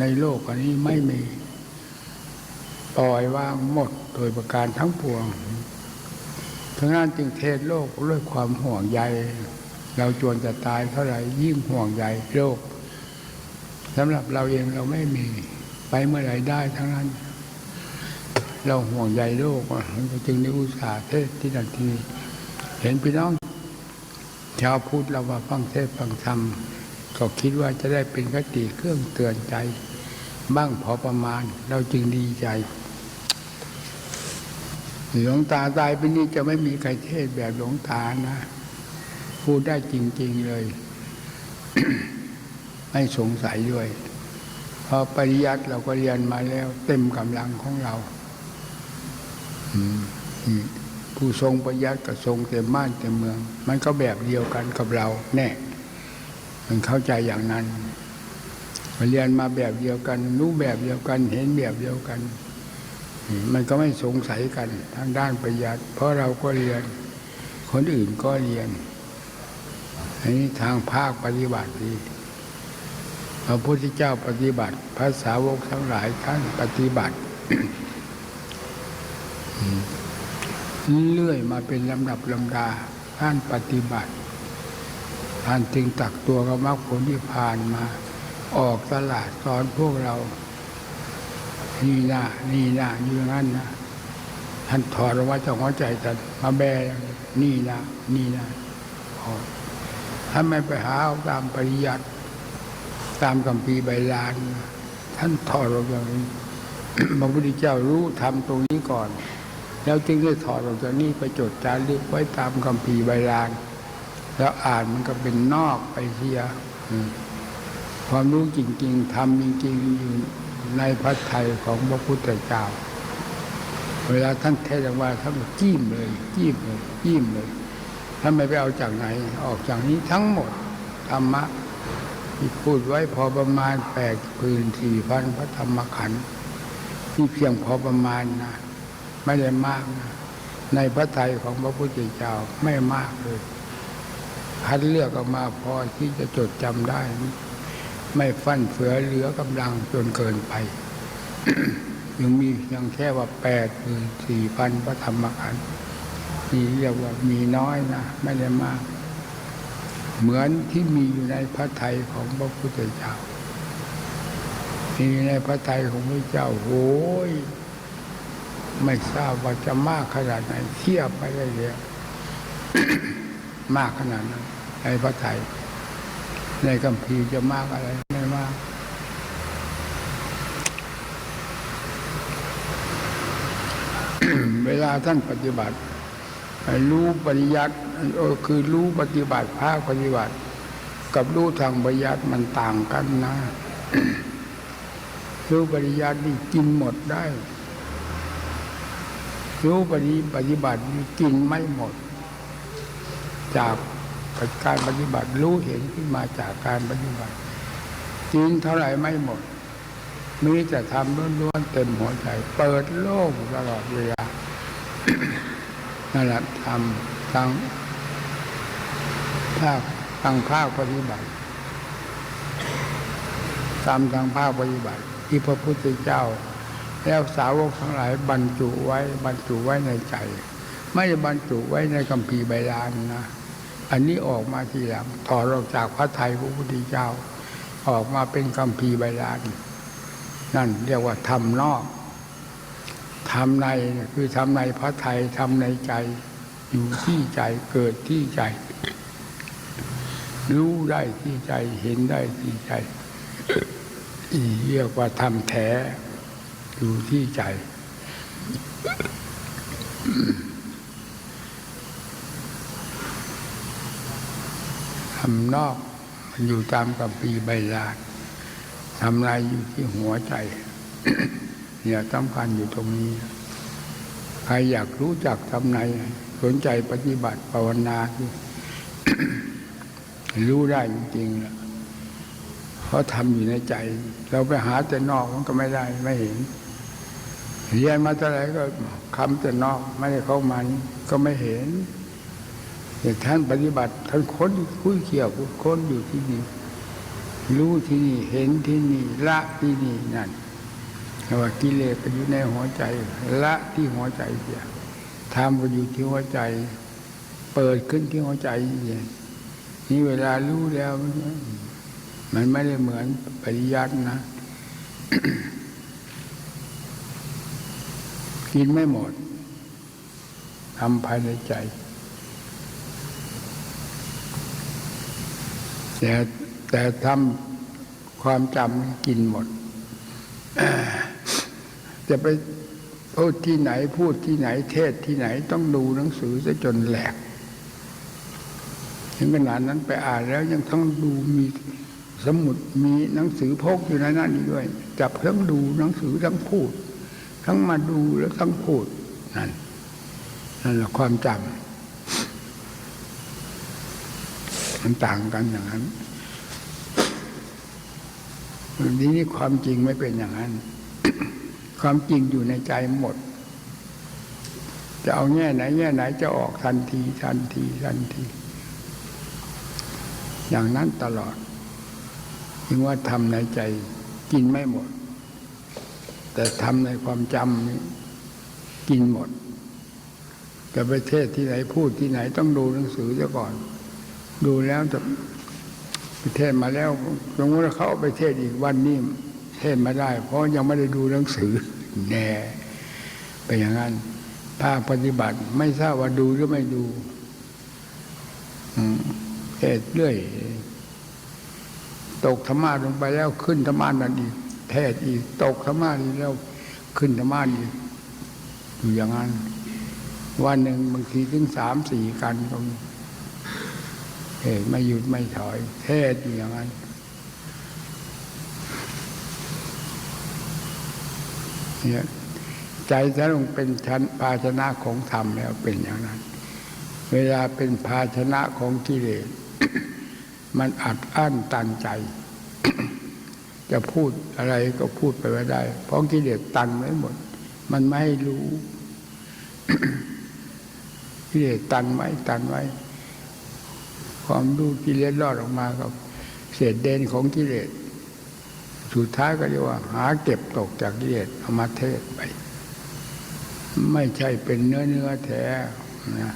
ในโลกอันนี้ไม่มี ปล่อยวางหมดโดยประการทั้งปวงทั้งนั้นจึงเทศโลกด้วยความห่วงใย เราจวนจะตายเท่าไหร่ยิ่งห่วงใยโลกสำหรับเราเองเราไม่มีไปเมื่อไหร่ได้ทั้งนั้น เราห่วงใยโลกจึงได้อุตสาห์เทศที่นาทีเห็นพี่น้องชาวพุทธเรามาฟังเทศฟังธรรม ก็คิดว่าจะได้เป็นคติเครื่องเตือนใจ บ้างพอประมาณ เราจึงดีใจหลวงตาตายไปนี้จะไม่มีใครเทศแบบหลวงตานะ พูดได้จริง ๆเลย ไม่สงสัยด้วยเพราะปริยัติเราก็เรียนมาแล้ว เต็มกำลังของเราผู้ทรงปริยัติกับทรงเต็มบ้านเต็มเมือง มันก็แบบเดียวกันกับเรา แน่ มันเข้าใจอย่างนั้นเรียนมาแบบเดียวกันรู้แบบเดียวกัน เห็นแบบเดียวกัน มันก็ไม่สงสัยกันทางด้านปริยัติเพราะเราก็เรียน คนอื่นก็เรียน อันนี้ทางภาคปฏิบัติดีพระพุทธเจ้าปฏิบัติ พระสาวกทั้งหลายท่านปฏิบัติเรื่อยมาเป็นลำดับลำดาท่านปฏิบัติ ท่านจึงตักตัวกับมรรคผลที่ผ่านมา ออกตลาดสอนพวกเรา นี่นะนี่นะอยู่งนั้นนะท่านถอดออกมาจากหัวใจท่านมาแบนี่นะนี่นะถอดถ้าไม่ไปหาเอาตามปริยัติตามคำพีใบลาน ท่านถอดออกอย่างนี้พระพุทธเจ้ารู้ทำตรงนี้ก่อน แล้วจึงได้ถอดออกจากนี้ไปจดจารึกไว้ตามคำพีใบลาน แล้วอ่านมันก็เป็นนอกไปเสียอืมความรู้จริงๆทำจริงๆอยู่ในพระไทยของพระพุทธเจ้า เวลาท่านเทศน์ออกมาท่านก็จิ้มเลยจิ้มเลยจิ้มเลยท่านไม่ไปเอาจากไหน ออกจากนี้ทั้งหมดธรรมะที่พูดไว้พอประมาณแปดพื้นสี่พันพระธรรมขันธ์ที่เพียงพอประมาณนะไม่ได้มากนะในพระไทยของพระพุทธเจ้าไม่มากเลย คัดเลือกออกมาพอที่จะจดจำได้ ไม่ฟั่นเฟือเหลือกำลังจนเกินไป ยังมียังแค่ว่าแปดหมื่นสี่พันพระธรรมขันธ์นี่เรียกว่ามีน้อยนะ ไม่ได้มาก เหมือนที่มีอยู่ในพระไทยของพระพุทธเจ้ามีในพระไทยของพระเจ้าโอ้ยไม่ทราบว่าจะมากขนาดไหนเทียบไปได้เลย มากขนาดนั้นในพระไทยในคัมภีจะมากอะไรไม่มากเวลาท่านปฏิบัติรู้ปริยัติเออคือรู้ปฏิบัติภาคปฏิบัติ กับรู้ทางปริยัติมันต่างกันนะรู้ปริยัตินี่กินหมดได้ รู้ปฏิปฏิบัตินี่กินไม่หมด จากการปฏิบัติรู้เห็นขึ้นมาจากการปฏิบัติกินเท่าไหร่ไม่หมดมีแต่ทำล้วนๆเต็มหัวใจ เปิดโลกตลอดเวลานั่นแหละทำทางภาคทางภาคปฏิบัติตามทางภาคปฏิบัติ ที่พระพุทธเจ้า แล้วสาวกทั้งหลายบรรจุไว้บรรจุไว้ในใจ ไม่ได้บรรจุไว้ในคัมภีร์ใบลานนะ อันนี้ออกมาทีหลังถอดออกจากพระไทยพระพุทธเจ้า ออกมาเป็นคัมภีร์ใบลาน นั่นเรียกว่าทำนอกทำในคือทำในพระไทยทำในใจ อยู่ที่ใจเกิดที่ใจ รู้ได้ที่ใจเห็นได้ที่ใจอีเรียกว่าทำแท้อยู่ที่ใจำนอก มันอยู่ตามกับปีใบลานทำลายอยู่ที่หัวใจ เนี่ยสำคัญอยู่ตรงนี้ ใครอยากรู้จักทำในสนใจปฏิบัติภาวนาที่รู้ได้จริงๆแล้วเพราะทำอยู่ในใจ เราไปหาแต่นอกมันก็ไม่ได้ไม่เห็นเรียนมาเท่าไหร่ก็คำแต่นอกไม่ได้เข้ามานี่ก็ไม่เห็น แต่ท่านปฏิบัติท่านค้นคุยเกี่ยวค้นอยู่ที่นี่ รู้ที่นี่เห็นที่นี่ ละที่นี่นั่นแต่ว่ากิเลสก็อยู่ในหัวใจ ละที่หัวใจเสียทำก็อยู่ที่หัวใจ เปิดขึ้นที่หัวใจเนี่ยนี่เวลารู้แล้วมันมันไม่ได้เหมือนปริยัตินะ กินไม่หมดทำภายในใจ แต่แต่ทำความจำกินหมด จะไปพูดที่ไหนพูดที่ไหนเทศที่ไหนต้องดูหนังสือซะจนแหลกถึงขนาดนั้นไปอ่านแล้วยังต้องดูมีสมุดมีหนังสือพกอยู่ในนั้นด้วย จับทั้งดูหนังสือทั้งพูด ทั้งมาดูแล้วทั้งพูดนั่นนั่นแหละความจำ มันต่างกันอย่างนั้นทีนี้ความจริงไม่เป็นอย่างนั้น ความจริงอยู่ในใจหมด จะเอาแง่ไหนแง่ไหนจะออกทันทีทันทีทันที อย่างนั้นตลอดจึงว่าทำในใจกินไม่หมด แต่ทำในความจำนี่กินหมดจะไปเทศที่ไหนพูดที่ไหนต้องดูหนังสือซะก่อน ดูแล้วจะไปเทศมาแล้วสมมติว่าเขาไปเทศอีกวันนี้เทศมาได้ เพราะยังไม่ได้ดูหนังสือ แน่ไปนอย่างนั้นภาคปฏิบัติไม่ทราบว่าดูหรือไม่ดูเทศเรื่อย ตกธรรมะลงไปแล้วขึ้นธรรมะนั่นอีกเทศอีก ตกธรรมะอีกแล้วขึ้นธรรมะอีกอยู่อย่างนั้น วันหนึ่งบางทีถึงสามสี่กันก็มี ศไม่หยุดไม่ถอย เทศอยู่อย่างนั้นเนี่ยใจถ้าลงเป็นชั้นภาชนะของธรรมแล้วเป็นอย่างนั้น เวลาเป็นภาชนะของกิเลสมันอัดอั้นตันใจ จะพูดอะไรก็พูดไปไม่ได้ เพราะกิเลสตันไว้หมด มันไม่ให้รู้กิเลสตันไว้ตันไว้ ความรู้กิเลสรอดออกมากับเศษเดนของกิเลสสุดท้ายก็เรียกว่า หาเก็บตกจากกิเลสเอามาเทศไป ไม่ใช่เป็นเนื้อเนื้อแท้นะ